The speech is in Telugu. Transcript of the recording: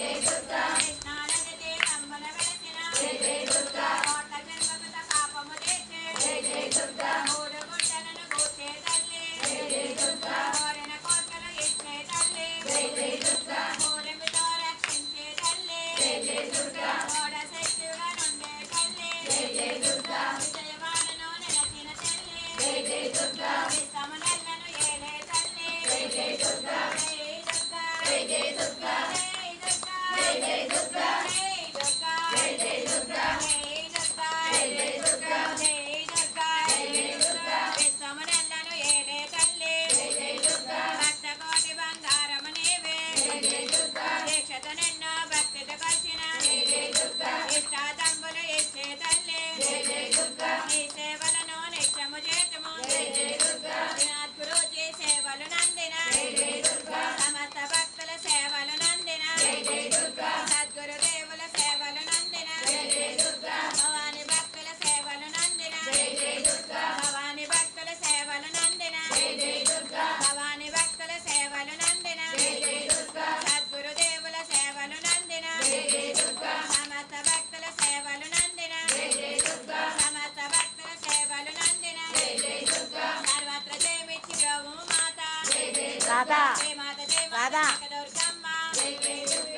Deixa eu. yeah. Radha. Jai